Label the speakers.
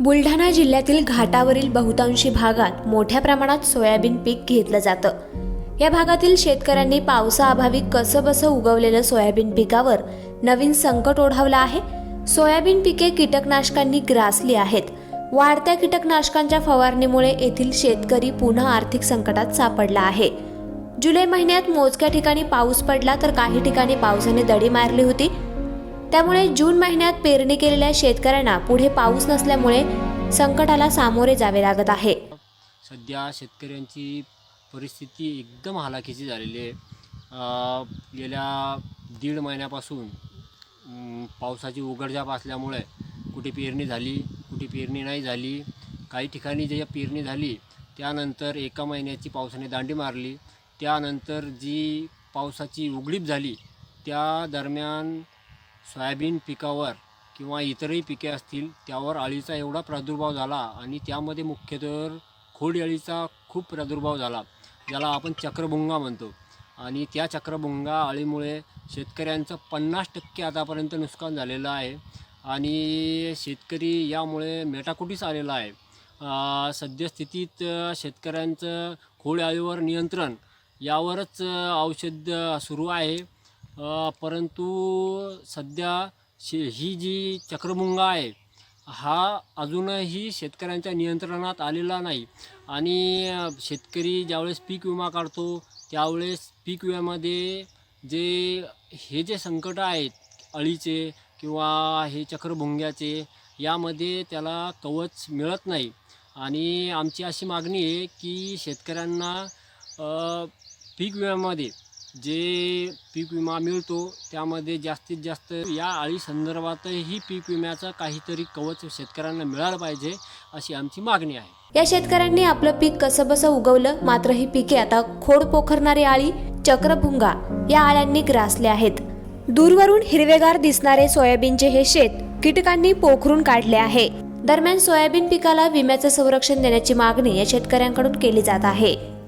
Speaker 1: बुलढाणा जिल्ह्यातील घाटावरील बहुतांशी भागात मोठ्या प्रमाणात सोयाबीन पीक घेतलं जातं. या भागातील शेतकऱ्यांनी पावसाअभावी कसंबसं उगवलेलं सोयाबीन पिकावर नवीन संकट ओढावलं आहे. सोयाबीन पिके कीटकनाशकांनी ग्रासली आहेत. वाढत्या कीटकनाशकांच्या फवारणीमुळे येथील शेतकरी पुन्हा आर्थिक संकटात सापडला आहे. जुलै महिन्यात मोजक्या ठिकाणी पाऊस पडला तर काही ठिकाणी पावसाने दडी मारली होती. त्यामुळे जून महिन्यात पेरणी केलेल्या शेतकऱ्यांना पुढे पाऊस नसल्यामुळे संकटाला सामोरे जावे लागत आहे.
Speaker 2: सध्या शेतकऱ्यांची परिस्थिती एकदम हालाखीची झालेली आहे. गेल्या दीड महिन्यापासून पावसाची उघडझाप असल्यामुळे कुठे पेरणी झाली कुठे पेरणी नाही झाली काही ठिकाणी ज्या पेरणी झाली त्यानंतर एका महिन्याची पावसाने दांडी मारली. त्यानंतर जी पावसाची उघडीप झाली त्या दरम्यान सोयाबीन पिकावर किंवा इतरही पिके असतील त्यावर अळीचा एवढा प्रादुर्भाव झाला आणि त्यामध्ये मुख्यतः खोड अळीचा खूप प्रादुर्भाव झाला ज्याला आपण चक्रभुंगा म्हणतो. आणि त्या चक्रभुंगा अळीमुळे शेतकऱ्यांचं पन्नास टक्के आतापर्यंत नुकसान झालेलं आहे आणि शेतकरी यामुळे मेटाकुटीस आलेला आहे. सद्यस्थितीत शेतकऱ्यांचं खोड अळीवर नियंत्रण यावरच औषध सुरू आहे. परंतु सध्या शे ही जी चक्रमुंगा आहे हा अजूनही शेतकऱ्यांच्या नियंत्रणात आलेला नाही. आणि शेतकरी ज्यावेळेस पीक विमा काढतो त्यावेळेस पीक विम्यामध्ये जे हे जे संकट आहेत अळीचे किंवा हे चक्रभुंग्याचे यामध्ये त्याला कवच मिळत नाही. आणि आमची अशी मागणी आहे की शेतकऱ्यांना पीक विम्यामध्ये जे पीक विमा मिळतो त्यामध्ये जास्तीत जास्त या अळी संदर्भातही पीक विम्याचा काहीतरी कवच शेतकऱ्यांना मिळालं पाहिजे अशी आमची मागणी आहे.
Speaker 1: या शेतकऱ्यांनी आपलं पीक कसंबसं उगवलं मात्र ही पिके आता खोड पोखरणारी आळी चक्रभुंगा या आळ्यांनी ग्रासले आहेत. दूरवरून हिरवेगार दिसणारे सोयाबीनचे हे शेत कीटकांनी पोखरून काढले आहे. दरम्यान सोयाबीन पिकाला विम्याचं संरक्षण देण्याची मागणी या शेतकऱ्यांकडून केली जात आहे.